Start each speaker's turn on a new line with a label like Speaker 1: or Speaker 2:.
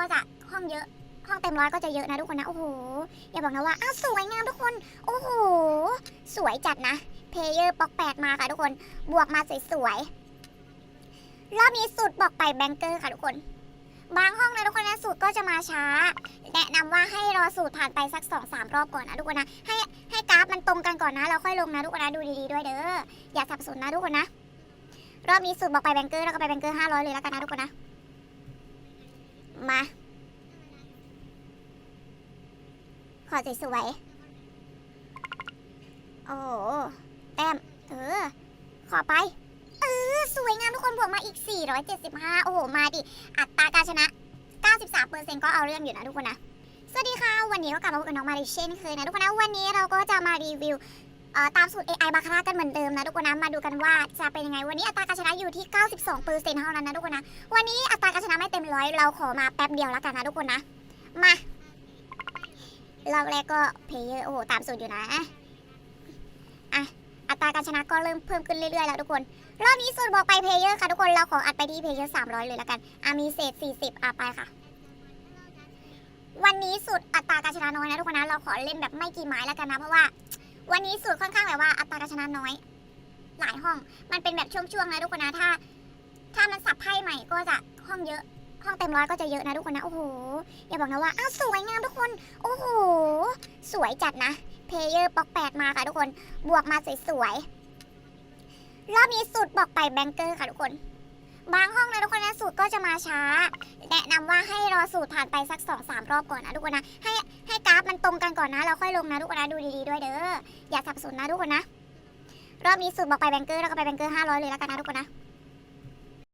Speaker 1: ก็จะห้องเยอะ ห้องเต็มร้อยก็จะเยอะนะทุกคนนะ โอ้โห อย่าบอกนะว่า อ้าวสวยงามทุกคน โอ้โห สวยจัดนะ เพลเยอร์ปอกแปดมาค่ะทุกคน บวกมาสวยๆ รอบนี้สูตรบอกไปแบงเกอร์ค่ะทุกคน บางห้องนะทุกคนนะสูตรก็จะมาช้า แนะนำว่าให้รอสูตรผ่านไปสักสองสามรอบก่อนนะทุกคนนะ ให้ให้กราฟมันตรงกันก่อนนะแล้วค่อยลงนะทุกคนนะ ดูดีๆด้วยเด้อ อย่าสับสนนะทุกคนนะ รอบนี้สูตรบอกไปแบงเกอร์แล้วก็ไปแบงเกอร์ห้าร้อยเลยแล้วกันนะทุกคนนะ มา ขอสวยๆ โอ้โหแต้ม เออ ขอไป เออ สวยงามทุกคนบวกมาอีก 475 โอ้โห มาดิ อัตราการชนะ 93%ก็เอาเรื่องอยู่นะทุกคนนะ สวัสดีค่ะ วันนี้ก็กลับมาพบกับน้องมาริเช่นเคยนะทุกคนนะ วันนี้เราก็จะมารีวิว ตามสูตร AI บาคาร่ากันเหมือนเดิมนะทุกคนนะมาดูกันว่าจะเป็นยังไง วันนี้อัตราการชนะอยู่ที่ 92%เท่านั้นนะทุกคนนะ วันนี้อัตราการชนะไม่เต็มร้อยเราขอมาแป๊บเดียวแล้วกันนะทุกคนนะ มารอบแรกก็เพย์เยอร์โอ้โหตามสูตรอยู่นะอะอัตราการชนะก็เริ่มเพิ่มขึ้นเรื่อยๆแล้วทุกคนรอบนี้สูตรบอกไปเพย์เยอร์ค่ะทุกคนเราขออัดไปที่เพย์เยอร์300 เลยแล้วกันอะมีเศษ 40อะไปค่ะวันนี้สูตรอัตราการชนะน้อยนะทุกคนนะเราขอเล่นแบบไม่กี่ไม้แล้วกันนะเพราะว่า วันนี้สูตรค่อนข้างแบบว่าอัตราการชนะน้อย หลายห้อง มันเป็นแบบช่วงๆนะทุกคนนะถ้า ถ้ามันสับไพ่ใหม่ก็จะห้องเยอะ ห้องเต็มร้อยก็จะเยอะนะทุกคนนะ โอ้โห อย่าบอกนะว่า อ้าวสวยงามทุกคน โอ้โห สวยจัดนะ เพเยอร์ปอกแปดมาค่ะทุกคน บวกมาสวยๆ รอบนี้สูตรบอกไปแบงเกอร์ค่ะทุกคน บางห้องนะทุกคนนะสูตรก็จะมาช้า แนะนำว่าให้รอสูตรผ่านไปสักสองสามรอบก่อนนะทุกคนนะให้ให้กราฟมันตรงกันก่อนนะเราค่อยลงนะทุกคนนะดูดีๆด้วยเด้ออย่าสับสนนะทุกคนนะรอบนี้สูตรบอกไปแบงเกอร์แล้วก็ไปแบงเกอร์ห้าร้อยเลยแล้วกันนะทุกคนนะ